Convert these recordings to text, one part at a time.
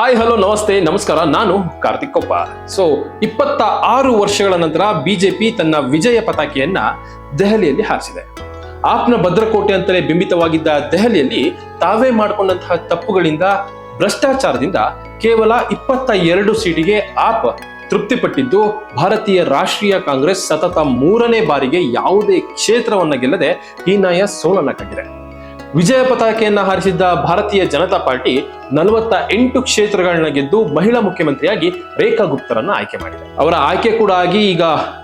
Hi hello ನಮಸ್ತೆ, ನಮಸ್ಕಾರ, ನಾನು ಕಾರ್ತಿಕ್ ಕೊಪ್ಪ. ಸೊ ಇಪ್ಪತ್ತ ಆರು ವರ್ಷಗಳ ನಂತರ ಬಿಜೆಪಿ ತನ್ನ ವಿಜಯ ಪತಾಕೆಯನ್ನ ದೆಹಲಿಯಲ್ಲಿ ಹಾರಿಸಿದೆ. ಆಪ್ನ ಭದ್ರಕೋಟೆ ಅಂತಲೇ ಬಿಂಬಿತವಾಗಿದ್ದ ದೆಹಲಿಯಲ್ಲಿ ತಾವೇ ಮಾಡಿಕೊಂಡಂತಹ ತಪ್ಪುಗಳಿಂದ, ಭ್ರಷ್ಟಾಚಾರದಿಂದ ಕೇವಲ ಇಪ್ಪತ್ತ ಎರಡು ಸೀಟಿಗೆ ಆಪ್ ತೃಪ್ತಿಪಟ್ಟಿದ್ದು, ಭಾರತೀಯ ರಾಷ್ಟ್ರೀಯ ಕಾಂಗ್ರೆಸ್ ಸತತ ಮೂರನೇ ಬಾರಿಗೆ ಯಾವುದೇ ಕ್ಷೇತ್ರವನ್ನ ಗೆಲ್ಲದೆ ಹೀನಾಯ ಸೋಲನ್ನ ಕಂಡಿದೆ. ವಿಜಯ ಪತಾಕೆಯನ್ನ ಹಾರಿಸಿದ್ದ ಭಾರತೀಯ ಜನತಾ ಪಾರ್ಟಿ ನಲವತ್ತ ಎಂಟು ಕ್ಷೇತ್ರಗಳನ್ನ ಗೆದ್ದು ಮಹಿಳಾ ಮುಖ್ಯಮಂತ್ರಿಯಾಗಿ ರೇಖಾ ಗುಪ್ತರನ್ನ ಆಯ್ಕೆ ಮಾಡಿದೆ. ಅವರ ಆಯ್ಕೆ ಕೂಡ ಆಗಿ ಈಗ,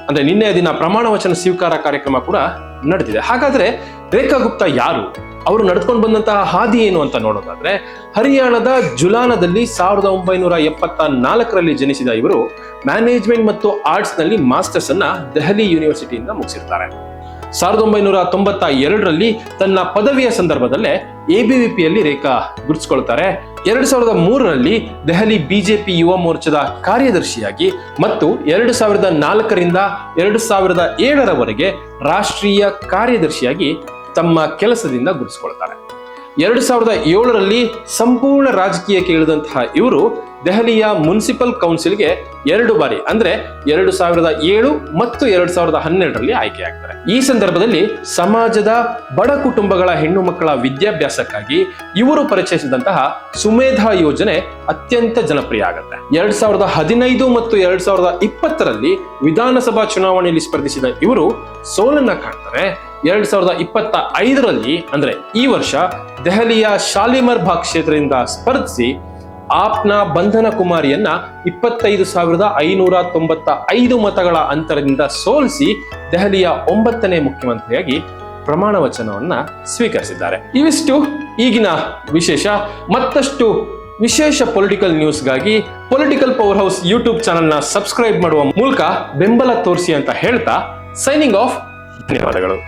ಅಂದ್ರೆ ನಿನ್ನೆ ದಿನ ಪ್ರಮಾಣ ವಚನ ಸ್ವೀಕಾರ ಕಾರ್ಯಕ್ರಮ ಕೂಡ ನಡೆದಿದೆ. ಹಾಗಾದ್ರೆ ರೇಖಾ ಗುಪ್ತಾ ಯಾರು? ಅವರು ನಡ್ಕೊಂಡು ಬಂದಂತಹ ಹಾದಿ ಏನು ಅಂತ ನೋಡೋದಾದ್ರೆ, ಹರಿಯಾಣದ ಜುಲಾನದಲ್ಲಿ ಸಾವಿರದ ಒಂಬೈನೂರ ಎಪ್ಪತ್ತ ನಾಲ್ಕರಲ್ಲಿ ಜನಿಸಿದ ಇವರು ಮ್ಯಾನೇಜ್ಮೆಂಟ್ ಮತ್ತು ಆರ್ಟ್ಸ್ನಲ್ಲಿ ಮಾಸ್ಟರ್ಸ್ ಅನ್ನ ದೆಹಲಿ ಯೂನಿವರ್ಸಿಟಿಯಿಂದ ಮುಗಿಸಿರ್ತಾರೆ. ಸಾವಿರದ ಒಂಬೈನೂರ ತೊಂಬತ್ತ ಎರಡರಲ್ಲಿ ತನ್ನ ಪದವಿಯ ಸಂದರ್ಭದಲ್ಲೇ ಎಬಿವಿಪಿಯಲ್ಲಿ ರೇಖಾ ಗುರುತಿಸಿಕೊಳ್ತಾರೆ. ಎರಡು ಸಾವಿರದ ಮೂರರಲ್ಲಿ ದೆಹಲಿ ಬಿಜೆಪಿ ಯುವ ಮೋರ್ಚಾದ ಕಾರ್ಯದರ್ಶಿಯಾಗಿ ಮತ್ತು ಎರಡು ಸಾವಿರದ ನಾಲ್ಕರಿಂದ ಎರಡು ಸಾವಿರದ ಏಳರವರೆಗೆ ರಾಷ್ಟ್ರೀಯ ಕಾರ್ಯದರ್ಶಿಯಾಗಿ ತಮ್ಮ ಕೆಲಸದಿಂದ ಗುರುತಿಸಿಕೊಳ್ತಾರೆ. ಎರಡು ಸಾವಿರದ ಏಳರಲ್ಲಿ ಸಂಪೂರ್ಣ ರಾಜಕೀಯಕ್ಕೆ ಇಳಿದಂತಹ ಇವರು ದೆಹಲಿಯ ಮುನ್ಸಿಪಲ್ ಕೌನ್ಸಿಲ್ಗೆ ಎರಡು ಬಾರಿ, ಅಂದ್ರೆ ಎರಡು ಸಾವಿರದ ಏಳು ಮತ್ತು ಎರಡು ಸಾವಿರದ ಹನ್ನೆರಡರಲ್ಲಿ ಆಯ್ಕೆಯಾಗ್ತಾರೆ ಈ ಸಂದರ್ಭದಲ್ಲಿ ಸಮಾಜದ ಬಡ ಕುಟುಂಬಗಳ ಹೆಣ್ಣು ಮಕ್ಕಳ ವಿದ್ಯಾಭ್ಯಾಸಕ್ಕಾಗಿ ಇವರು ಪರಿಚಯಿಸಿದಂತಹ ಸುಮೇಧಾ ಯೋಜನೆ ಅತ್ಯಂತ ಜನಪ್ರಿಯ ಆಗುತ್ತೆ. ಎರಡ್ ಸಾವಿರದ ಹದಿನೈದು ಮತ್ತು ಎರಡ್ ಸಾವಿರದ ಇಪ್ಪತ್ತರಲ್ಲಿ ವಿಧಾನಸಭಾ ಚುನಾವಣೆಯಲ್ಲಿ ಸ್ಪರ್ಧಿಸಿದ ಇವರು ಸೋಲನ್ನ ಕಾಣ್ತಾರೆ. ಎರಡ್ ಸಾವಿರದ ಇಪ್ಪತ್ತ ಐದರಲ್ಲಿ, ಅಂದ್ರೆ ಈ ವರ್ಷ ದೆಹಲಿಯ ಶಾಲಿಮರ್ ಬಾಗ್ ಕ್ಷೇತ್ರದಿಂದ ಸ್ಪರ್ಧಿಸಿ ಆಪ್ನ ಬಂಧನ ಕುಮಾರಿಯನ್ನ ಇಪ್ಪತ್ತೈದು ಸಾವಿರದ ಐನೂರ ತೊಂಬತ್ತ ಐದು ಮತಗಳ ಅಂತರದಿಂದ ಸೋಲಿಸಿ ದೆಹಲಿಯ ಒಂಬತ್ತನೇ ಮುಖ್ಯಮಂತ್ರಿಯಾಗಿ ಪ್ರಮಾಣ ವಚನವನ್ನ ಸ್ವೀಕರಿಸಿದ್ದಾರೆ. ಇವಿಷ್ಟು ಈಗಿನ ವಿಶೇಷ. ಮತ್ತಷ್ಟು ವಿಶೇಷ ಪೊಲಿಟಿಕಲ್ ನ್ಯೂಸ್ಗಾಗಿ ಪೊಲಿಟಿಕಲ್ ಪವರ್ ಹೌಸ್ ಯೂಟ್ಯೂಬ್ ಚಾನೆಲ್ನ ಸಬ್ಸ್ಕ್ರೈಬ್ ಮಾಡುವ ಮೂಲಕ ಬೆಂಬಲ ತೋರಿಸಿ ಅಂತ ಹೇಳ್ತಾ, ಸೈನಿಂಗ್ ಆಫ್, ಧನ್ಯವಾದಗಳು.